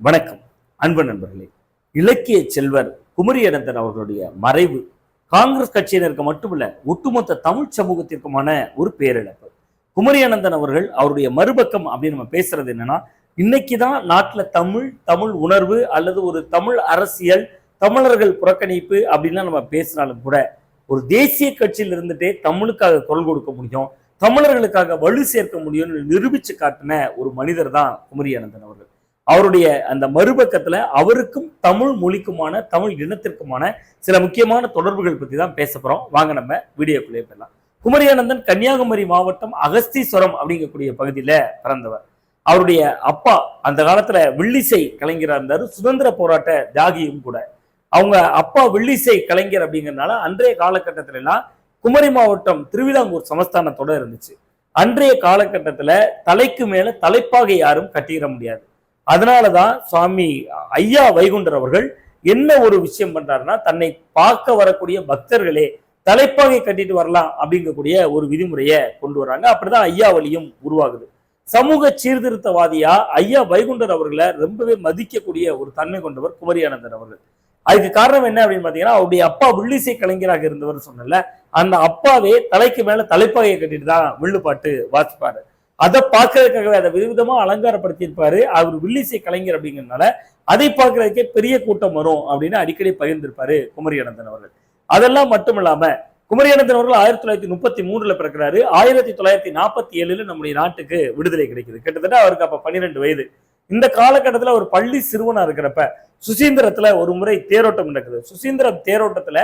வணக்கம். அன்பு நண்பர்களே இலக்கிய செல்வர் குமரியனந்தன் அவர்களுடைய மறைவு காங்கிரஸ் கட்சியினருக்கு மட்டுமல்ல ஒட்டுமொத்த தமிழ் சமூகத்திற்குமான ஒரு பேரிழப்பு. குமரியனந்தன் அவர்கள் அவருடைய மறுபக்கம் அப்படின்னு நம்ம பேசுறது என்னன்னா இன்னைக்கு தான் நாட்டில் தமிழ் தமிழ் உணர்வு அல்லது ஒரு தமிழ் அரசியல் தமிழர்கள் புறக்கணிப்பு அப்படின்லாம் நம்ம பேசினாலும் கூட ஒரு தேசிய கட்சியில் இருந்துட்டே தமிழுக்காக குரல் கொடுக்க முடியும் தமிழர்களுக்காக வலு சேர்க்க முடியும்னு நிரூபிச்சு காட்டின ஒரு மனிதர் தான் குமரியனந்தன் அவர்கள். அவருடைய அந்த மறுபக்கத்துல அவருக்கும் தமிழ் மொழிக்குமான தமிழ் இனத்திற்குமான சில முக்கியமான தொடர்புகள் பற்றி தான் பேச போறோம். வாங்க நம்ம வீடியோக்குள்ளே போயிடலாம். குமரியானந்தன் கன்னியாகுமரி மாவட்டம் அகஸ்தீஸ்வரம் அப்படிங்கக்கூடிய பகுதியில பிறந்தவர். அவருடைய அப்பா அந்த காலத்துல வில்லிசை கலைஞரா இருந்தாரு. சுதந்திர போராட்ட தியாகியும் கூட. அவங்க அப்பா வில்லிசை கலைஞர் அப்படிங்கறதுனால அன்றைய காலகட்டத்துல எல்லாம் குமரி மாவட்டம் திருவிதாங்கூர் சமஸ்தானத்தோட இருந்துச்சு. அன்றைய காலகட்டத்துல தலைக்கு மேல தலைப்பாக யாரும் கட்டிட முடியாது. அதனால தான் சுவாமி ஐயா வைகுண்டர் அவர்கள் என்ன ஒரு விஷயம் பண்றாருன்னா தன்னை பார்க்க வரக்கூடிய பக்தர்களே தலைப்பாகை கட்டிட்டு வரலாம் அப்படிங்கக்கூடிய ஒரு விதிமுறையை கொண்டு வர்றாங்க. அப்படிதான் ஐயா வழியும் உருவாகுது. சமூக சீர்திருத்தவாதியா ஐயா வைகுண்டர் அவர்களை ரொம்பவே மதிக்கக்கூடிய ஒரு தன்மை கொண்டவர் குமரியானந்தர் அவர்கள். அதுக்கு காரணம் என்ன அப்படின்னு பாத்தீங்கன்னா அவருடைய அப்பா வில்லிசை கலைஞராக இருந்தவர் சொன்னல அந்த அப்பாவே தலைக்கு மேல தலைப்பாகையை கட்டிட்டு தான் வில்லுப்பாட்டு வாசிப்பாரு. அதை பார்க்கறதுக்காகவே அதை விதவிதமா அலங்காரப்படுத்தியிருப்பாரு. அவர் வில்லிசை கலைஞர் அப்படிங்கிறதுனால அதை பார்க்கறதுக்கே பெரிய கூட்டம் வரும் அப்படின்னு அடிக்கடி பகிர்ந்திருப்பாரு குமரியனந்தன் அவர்கள். அதெல்லாம் மட்டும் இல்லாம குமரியனந்தன் அவர்கள் ஆயிரத்தி தொள்ளாயிரத்தி முப்பத்தி மூணுல பிறக்கிறாரு. ஆயிரத்தி தொள்ளாயிரத்தி நாற்பத்தி ஏழுல நம்முடைய நாட்டுக்கு விடுதலை கிடைக்குது. கிட்டத்தட்ட அவருக்கு அப்ப பன்னிரெண்டு வயது. இந்த காலகட்டத்தில் ஒரு பள்ளி சிறுவனா இருக்கிறப்ப சுசீந்திரத்துல ஒரு முறை தேரோட்டம் நடக்குது. சுசீந்திரம் தேரோட்டத்துல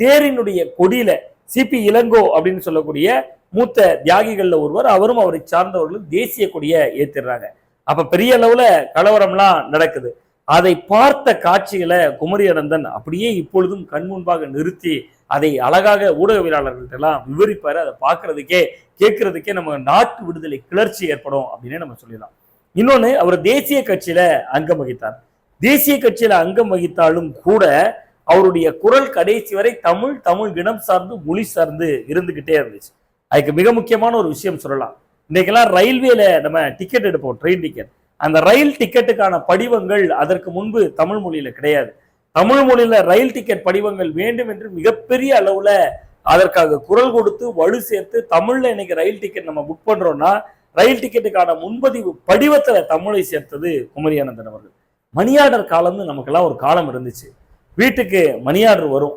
தேரினுடைய கொடியில சிபி இளங்கோ அப்படின்னு சொல்லக்கூடிய மூத்த தியாகிகள்ல ஒருவர் அவரும் அவரை சார்ந்தவர்களும் தேசிய கொடியை ஏத்திடுறாங்க. அப்ப பெரிய அளவுல கலவரம்லாம் நடக்குது. அதை பார்த்த காட்சிகளை குமரியனந்தன் அப்படியே இப்பொழுதும் கண் முன்பாக நிறுத்தி அதை அழகாக ஊடகவியலாளர்கள்ட்ட எல்லாம் விவரிப்பாரு. அதை பார்க்கறதுக்கே கேட்கறதுக்கே நம்ம நாட்டு விடுதலை கிளர்ச்சி ஏற்படும் அப்படின்னு நம்ம சொல்லிடலாம். இன்னொன்னு அவர் தேசிய கட்சியில அங்கம் வகித்தார். தேசிய கட்சியில அங்கம் வகித்தாலும் கூட அவருடைய குரல் கடைசி வரை தமிழ் தமிழ் இனம் சார்ந்து மொழி சார்ந்து இருந்துகிட்டே இருந்துச்சு. அதுக்கு மிக முக்கியமான ஒரு விஷயம் சொல்லலாம். இன்னைக்கெல்லாம் ரயில்வேல நம்ம டிக்கெட் எடுப்போம் ட்ரெயின் டிக்கெட் அந்த ரயில் டிக்கெட்டுக்கான படிவங்கள் அதற்கு முன்பு தமிழ் மொழியில கிடையாது. தமிழ் மொழியில ரயில் டிக்கெட் படிவங்கள் வேண்டும் என்று மிகப்பெரிய அளவுல அதற்காக குரல் கொடுத்து வலு சேர்த்து தமிழ்ல இன்னைக்கு ரயில் டிக்கெட் நம்ம புக் பண்றோம்னா ரயில் டிக்கெட்டுக்கான முன்பதிவு படிவத்துல தமிழை சேர்த்தது குமரியானந்தன் அவர்கள். மணியாடர் காலம்னு நமக்கெல்லாம் ஒரு காலம் இருந்துச்சு. வீட்டுக்கு மணியாடர் வரும்.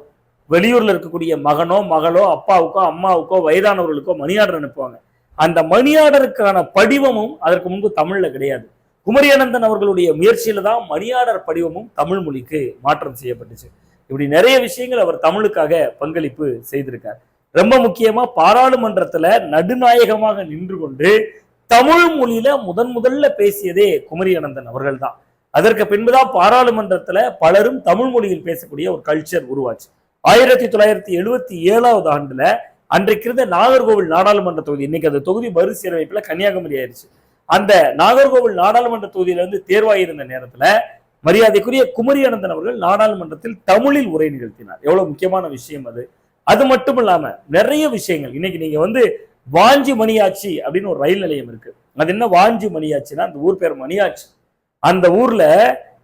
வெளியூர்ல இருக்கக்கூடிய மகனோ மகளோ அப்பாவுக்கோ அம்மாவுக்கோ வயதானவர்களுக்கோ மணியாடர் அனுப்புவாங்க. அந்த மணியாடருக்கான படிவமும் அதற்கு முன்பு தமிழ்ல கிடையாது. குமரியானந்தன் அவர்களுடைய முயற்சியில தான் மணியாடர் படிவமும் தமிழ் மொழிக்கு மாற்றம் செய்யப்பட்டுச்சு. இப்படி நிறைய விஷயங்கள் அவர் தமிழுக்காக பங்களிப்பு செய்திருக்கார். ரொம்ப முக்கியமா பாராளுமன்றத்துல நடுநாயகமாக நின்று கொண்டு தமிழ் மொழியில முதன் முதல்ல பேசியதே குமரியானந்தன் அவர்கள் தான் அதற்கு பின்புதான் பாராளுமன்றத்துல பலரும் தமிழ் மொழியில் பேசக்கூடிய ஒரு கல்ச்சர் உருவாச்சு. ஆயிரத்தி தொள்ளாயிரத்தி எழுபத்தி ஏழாவது ஆண்டுல அன்றைக்கு இருந்த நாகர்கோவில் நாடாளுமன்ற தொகுதி இன்னைக்கு அந்த தொகுதி மறுசீரமைப்புல கன்னியாகுமரி ஆயிடுச்சு. அந்த நாகர்கோவில் நாடாளுமன்ற தொகுதியில இருந்து தேர்வாயிருந்த நேரத்துல மரியாதைக்குரிய குமரியானந்தன் அவர்கள் நாடாளுமன்றத்தில் தமிழில் உரை நிகழ்த்தினார். எவ்வளவு முக்கியமான விஷயம் அது. அது மட்டும் இல்லாம நிறைய விஷயங்கள். இன்னைக்கு நீங்க வந்து வாஞ்சி மணியாச்சி அப்படின்னு ஒரு ரயில் நிலையம் இருக்கு. அது என்ன வாஞ்சி மணியாச்சின்னா அந்த ஊர் பேர் மணியாச்சி. அந்த ஊர்ல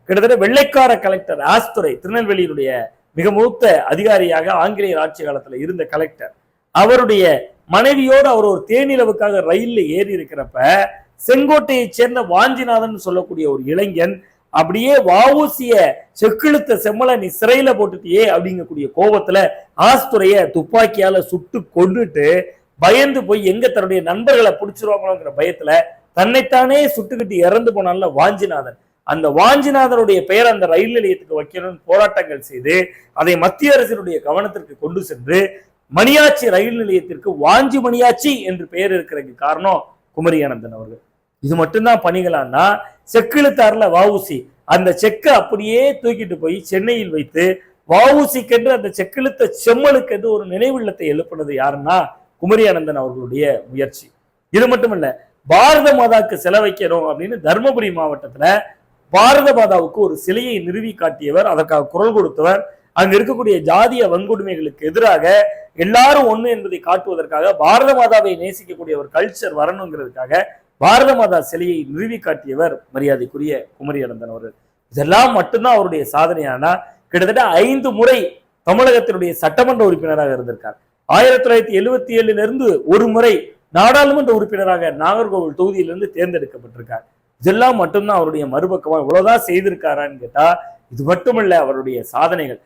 கிட்டத்தட்ட வெள்ளைக்கார கலெக்டர் ஆஸ்துரை திருநெல்வேலியினுடைய மிக மூத்த அதிகாரியாக ஆங்கிலேயர் ஆட்சி காலத்தில் இருந்த கலெக்டர் அவருடைய மனைவியோடு அவர் ஒரு தேனிலவுக்காக ரயிலில் ஏறி இருக்கிறப்ப செங்கோட்டையை சேர்ந்த வாஞ்சிநாதன் சொல்லக்கூடிய ஒரு இளைஞன் அப்படியே வாவூசிய செக்கிழுத்த செம்மலை நீ சிறையில போட்டுட்டியே அப்படிங்கக்கூடிய கோபத்துல ஆஸ்துறைய துப்பாக்கியால சுட்டு கொண்டுட்டு பயந்து போய் எங்க தன்னுடைய நண்பர்களை பிடிச்சிருவாங்களோங்கிற பயத்துல தன்னைத்தானே சுட்டுக்கிட்டு இறந்து போனான்ல வாஞ்சிநாதன். அந்த வாஞ்சிநாதனுடைய பெயர் அந்த ரயில் நிலையத்துக்கு வைக்கணும்னு போராட்டங்கள் செய்து அதை மத்திய அரசினுடைய கவனத்திற்கு கொண்டு சென்று மணியாச்சி ரயில் நிலையத்திற்கு வாஞ்சி மணியாச்சி என்று பெயர் இருக்கிறதுக்கு காரணம் குமரி அனந்தன் அவர்கள். இது மட்டும்தான் பணிகளான்னா செக்கிழுத்தார்ல வவுசி அந்த செக்கை அப்படியே தூக்கிட்டு போய் சென்னையில் வைத்து வவுசிக்கென்று அந்த செக்கிழுத்த செம்மலுக்கென்று ஒரு நினைவில்லத்தை எழுப்பினது யாருன்னா குமரி அனந்தன் அவர்களுடைய முயற்சி. இது மட்டும் பாரத மாதாக்கு செலவைக்கணும் அப்படின்னு தருமபுரி மாவட்டத்துல பாரத மாதாவுக்கு ஒரு சிலையை நிறுவி காட்டியவர் அதற்காக குரல் கொடுத்தவர் அங்க இருக்கக்கூடிய ஜாதிய வன்கொடுமைகளுக்கு எதிராக எல்லாரும் ஒண்ணு என்பதை காட்டுவதற்காக பாரத மாதாவை நேசிக்கக்கூடிய ஒரு கல்ச்சர் வரணுங்கிறதுக்காக பாரத மாதா சிலையை நிறுவி காட்டியவர் மரியாதைக்குரிய குமரி அனந்தன் அவர்கள். இதெல்லாம் மட்டும்தான் அவருடைய சாதனையானா கிட்டத்தட்ட ஐந்து முறை தமிழகத்தினுடைய சட்டமன்ற உறுப்பினராக இருந்திருக்கார். ஆயிரத்தி தொள்ளாயிரத்தி எழுவத்தி ஏழுல இருந்து ஒரு முறை நாடாளுமன்ற உறுப்பினராக நாகர்கோவில் தொகுதியிலிருந்து தேர்ந்தெடுக்கப்பட்டிருக்கார். இதெல்லாம் மட்டும்தான் அவருடைய மறுபக்கமாக இவ்வளவுதான் செய்திருக்காரான்னு கேட்டா இது மட்டுமல்ல அவருடைய சாதனைகள்.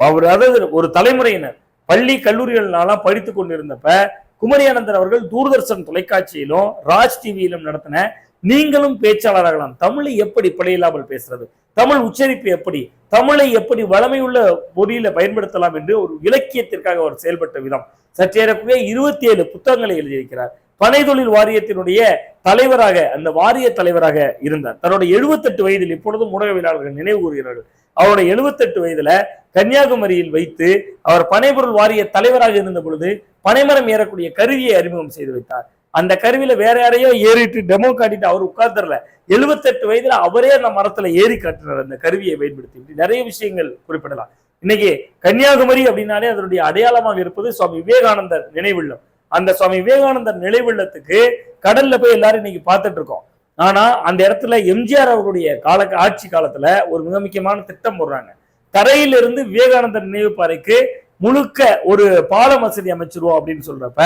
அவர் அதாவது ஒரு தலைமுறையினர் பள்ளி கல்லூரிகள்னாலாம் படித்து கொண்டிருந்தப்ப குமரியானந்தன் அவர்கள் தூர்தர்ஷன் தொலைக்காட்சியிலும் ராஜ் டிவியிலும் நடத்தின நீங்களும் பேச்சாளராகலாம் தமிழை எப்படி பிழையில்லாமல் பேசுறது? தமிழ் உச்சரிப்பு எப்படி? தமிழை எப்படி வளமையுள்ள மொழியில பயன்படுத்தலாம் என்று ஒரு இலக்கியத்திற்காக அவர் செயல்பட்ட விதம். சற்றேறக்குறைய இருபத்தி ஏழு புத்தகங்களை எழுதியிருக்கிறார். பனைதொழில் வாரியத்தினுடைய தலைவராக அந்த வாரிய தலைவராக இருந்தார். தன்னுடைய எழுபத்தெட்டு வயதில் இப்பொழுதும் ஊடகவியலாளர்கள் நினைவு கூறுகிறார்கள். அவருடைய எழுபத்தெட்டு வயதுல கன்னியாகுமரியில் வைத்து அவர் பனைபொருள் வாரிய தலைவராக இருந்த பொழுது பனைமரம் ஏறக்கூடிய கருவியை அறிமுகம் செய்து வைத்தார். அந்த கருவியில வேற யாரையோ ஏறிட்டு டெமோ காட்டிட்டு அவர் உட்கார்ந்துடல எழுபத்தெட்டு வயதுல அவரே அந்த மரத்துல ஏறி காட்டினார். அந்த கருவியை பயன்படுத்தி நிறைய விஷயங்கள் குறிப்பிடலாம். இன்னைக்கு கன்னியாகுமரி அப்படின்னாலே அதனுடைய அடையாளமாக இருப்பது சுவாமி விவேகானந்தர் நினைவுள்ளம். அந்த சுவாமி விவேகானந்தர் நினைவுள்ளத்துக்கு கடல்ல போய் எல்லாரும் இன்னைக்கு பார்த்துட்டு இருக்கோம். ஆனா அந்த இடத்துல எம்ஜிஆர் அவர்களுடைய கால ஆட்சி காலத்துல ஒரு மிக முக்கியமான திட்டம் போடுறாங்க. தரையிலிருந்து விவேகானந்தர் நினைவு பாறைக்கு முழுக்க ஒரு பால வசதி அமைச்சிருவோம் அப்படின்னு சொல்றப்ப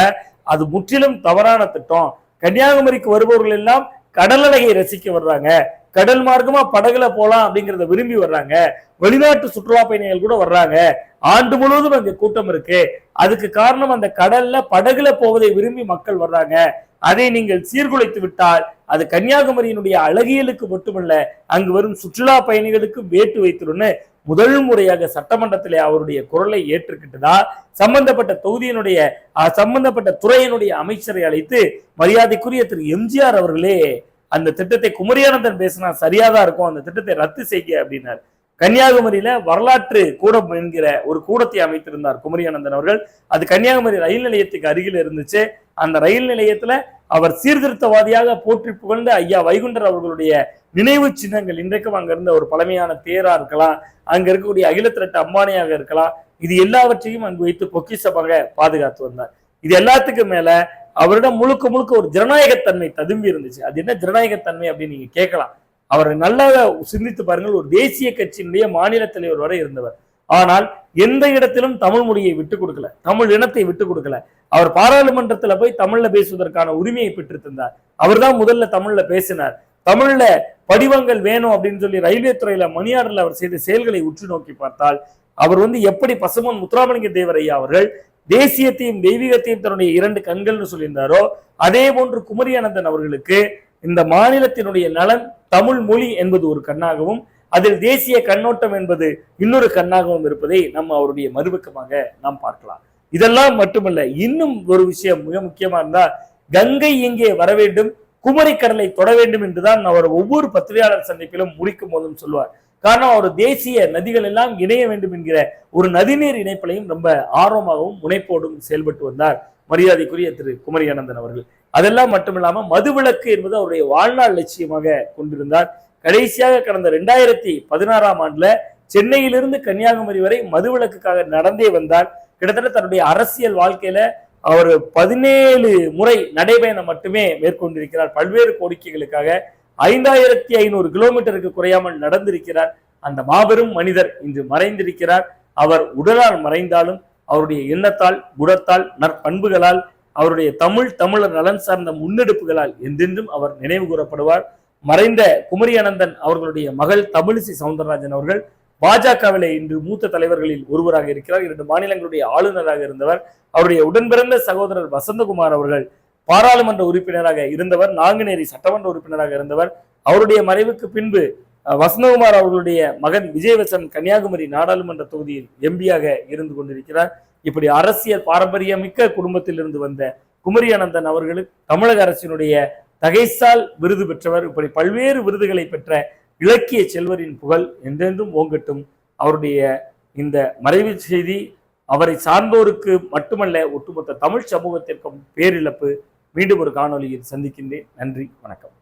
அது முற்றிலும் தவறான திட்டம். கன்னியாகுமரிக்கு வருபவர்கள் எல்லாம் கடலழகை ரசிக்க வர்றாங்க. கடல் மார்க்கமா படகுல போலாம் அப்படிங்கறத விரும்பி வர்றாங்க. வெளிநாட்டு சுற்றுலா பயணிகள் கூட வர்றாங்க. ஆண்டு முழுவதும் அங்க கூட்டம் இருக்கு. அதுக்கு காரணம் அந்த கடல்ல படகுல போவதை விரும்பி மக்கள் வர்றாங்க. அதை நீங்கள் சீர்குலைத்து விட்டால் அது கன்னியாகுமரியினுடைய அழகியலுக்கு மட்டுமல்ல அங்கு வரும் சுற்றுலா பயணிகளுக்கு வேட்டு வைத்திருன்னு முதல் முறையாக சட்டமன்றத்திலே அவருடைய குரலை ஏற்றுக்கிட்டுதான் சம்பந்தப்பட்ட தொகுதியினுடைய சம்பந்தப்பட்ட துறையினுடைய அமைச்சரை அழைத்து மரியாதைக்குரிய திரு எம்ஜிஆர் அவர்களே அந்த திட்டத்தை குமரியானந்தன் பேசினா சரியாதான் இருக்கும் அந்த திட்டத்தை ரத்து செய்ய அப்படின்னார். கன்னியாகுமரியில வரலாற்று கூடம் என்கிற ஒரு கூடத்தை அமைத்திருந்தார் குமரியானந்தன் அவர்கள். அது கன்னியாகுமரி ரயில் நிலையத்துக்கு அருகில் இருந்துச்சு. அந்த ரயில் நிலையத்துல அவர் சீர்திருத்தவாதியாக போற்றி புகழ்ந்த ஐயா வைகுண்டர் அவர்களுடைய நினைவு சின்னங்கள் இன்றைக்கும் அங்க இருந்த ஒரு பழமையான தேரா இருக்கலாம் அங்க இருக்கக்கூடிய அகிலத்திரட்டு அம்பானியாக இருக்கலாம் இது எல்லாவற்றையும் அங்கு வைத்து பொக்கிஷமாக பாதுகாத்து வந்தார். இது எல்லாத்துக்கும் மேல அவரிடம் முழுக்க முழுக்க ஒரு ஜனநாயகத்தன்மை ததும்பி இருந்துச்சு. அது என்ன ஜனநாயகத்தன்மை அப்படின்னு நீங்க கேட்கலாம். அவர் நல்லா சிந்தித்து பாருங்கள். ஒரு தேசிய கட்சியினுடைய மாநில தலைவர் வரை இருந்தவர். ஆனால் எந்த இடத்திலும் தமிழ் மொழியை விட்டு கொடுக்கல. தமிழ் இனத்தை விட்டு கொடுக்கல. அவர் பாராளுமன்றத்துல போய் தமிழ்ல பேசுவதற்கான உரிமையை பெற்று தந்தார் அவர்தான் முதல்ல தமிழ்ல பேசினார். தமிழ்ல படிவங்கள் வேணும் அப்படின்னு சொல்லி ரயில்வே துறையில மணியாடல அவர் செய்த செயல்களை உற்று நோக்கி பார்த்தால் அவர் வந்து எப்படி பசுமன் முத்துராமலிங்க தேவர் ஐயா அவர்கள் தேசியத்தையும் தெய்வீகத்தையும் தன்னுடைய இரண்டு கண்கள்னு சொல்லியிருந்தாரோ அதே போன்று குமரியானந்தன் அவர்களுக்கு இந்த மாநிலத்தினுடைய நலன் தமிழ் மொழி என்பது ஒரு கண்ணாகவும் அதில் தேசிய கண்ணோட்டம் என்பது இன்னொரு கண்ணாகவும் இருப்பதை நம்ம அவருடைய மறுபக்கமாக நாம் பார்க்கலாம். இதெல்லாம் மட்டுமல்ல இன்னும் ஒரு விஷயம் மிக முக்கியமா இருந்தா கங்கை இங்கே வர வேண்டும் குமரி கடலை தொட வேண்டும் என்றுதான் அவர் ஒவ்வொரு பத்திரிகையாளர் சந்திப்பிலும் முடிக்கும் போதும் சொல்லுவார் காரணம் அவர் தேசிய நதிகள் எல்லாம் இணைய வேண்டும் என்கிற ஒரு நதிநீர் இணைப்பிலையும் ரொம்ப ஆர்வமாகவும் முனைப்போடும் செயல்பட்டு வந்தார் மரியாதைக்குரிய திரு குமரி அனந்தன் அவர்கள். அதெல்லாம் மட்டுமில்லாமல் மதுவிலக்கு என்பது அவருடைய வாழ்நாள் லட்சியமாக கொண்டிருந்தார். கடைசியாக கடந்த ரெண்டாயிரத்தி பதினாறாம் ஆண்டுல சென்னையிலிருந்து கன்னியாகுமரி வரை மதுவிலக்குக்காக நடந்தே வந்தார். கிட்டத்தட்ட தன்னுடைய அரசியல் வாழ்க்கையில அவர் பதினேழு முறை நடைபயணம் மட்டுமே மேற்கொண்டிருக்கிறார். பல்வேறு கோரிக்கைகளுக்காக ஐந்தாயிரத்தி ஐநூறு கிலோமீட்டருக்கு குறையாமல் நடந்திருக்கிறார். அந்த மாபெரும் மனிதர் இன்று மறைந்திருக்கிறார். அவர் உடலால் மறைந்தாலும் அவருடைய எண்ணத்தால் குணத்தால் நற்பண்புகளால் அவருடைய தமிழ் தமிழர் நலன் சார்ந்த முன்னெடுப்புகளால் என்றென்றும் அவர் நினைவு கூறப்படுவார். மறைந்த குமரி அனந்தன் அவர்களுடைய மகள் தமிழிசை சவுந்தரராஜன் அவர்கள் பாஜகவிலே இன்று மூத்த தலைவர்களில் ஒருவராக இருக்கிறார். இரண்டு மாநிலங்களுடைய ஆளுநராக இருந்தவர். அவருடைய உடன்பிறந்த சகோதரர் வசந்தகுமார் அவர்கள் பாராளுமன்ற உறுப்பினராக இருந்தவர் நாங்குநேரி சட்டமன்ற உறுப்பினராக இருந்தவர். அவருடைய மறைவுக்கு பின்பு வசந்தகுமார் அவர்களுடைய மகன் விஜயவசன் கன்னியாகுமரி நாடாளுமன்ற தொகுதியில் எம்பியாக இருந்து கொண்டிருக்கிறார். இப்படி அரசியல் பாரம்பரியமிக்க குடும்பத்தில் இருந்து வந்த குமரி அனந்தன் அவர்களுக்கு தமிழக அரசினுடைய தகைசால் விருது பெற்றவர். இப்படி பல்வேறு விருதுகளை பெற்ற இலக்கிய செல்வரின் புகழ் என்றென்றும் ஓங்கட்டும். அவருடைய இந்த மறைவு செய்தி அவரை சார்ந்தோருக்கு மட்டுமல்ல ஒட்டுமொத்த தமிழ் சமூகத்திற்கும் பேரிழப்பு மீண்டும் ஒரு காணொலியில் சந்திக்கின்றேன். நன்றி வணக்கம்.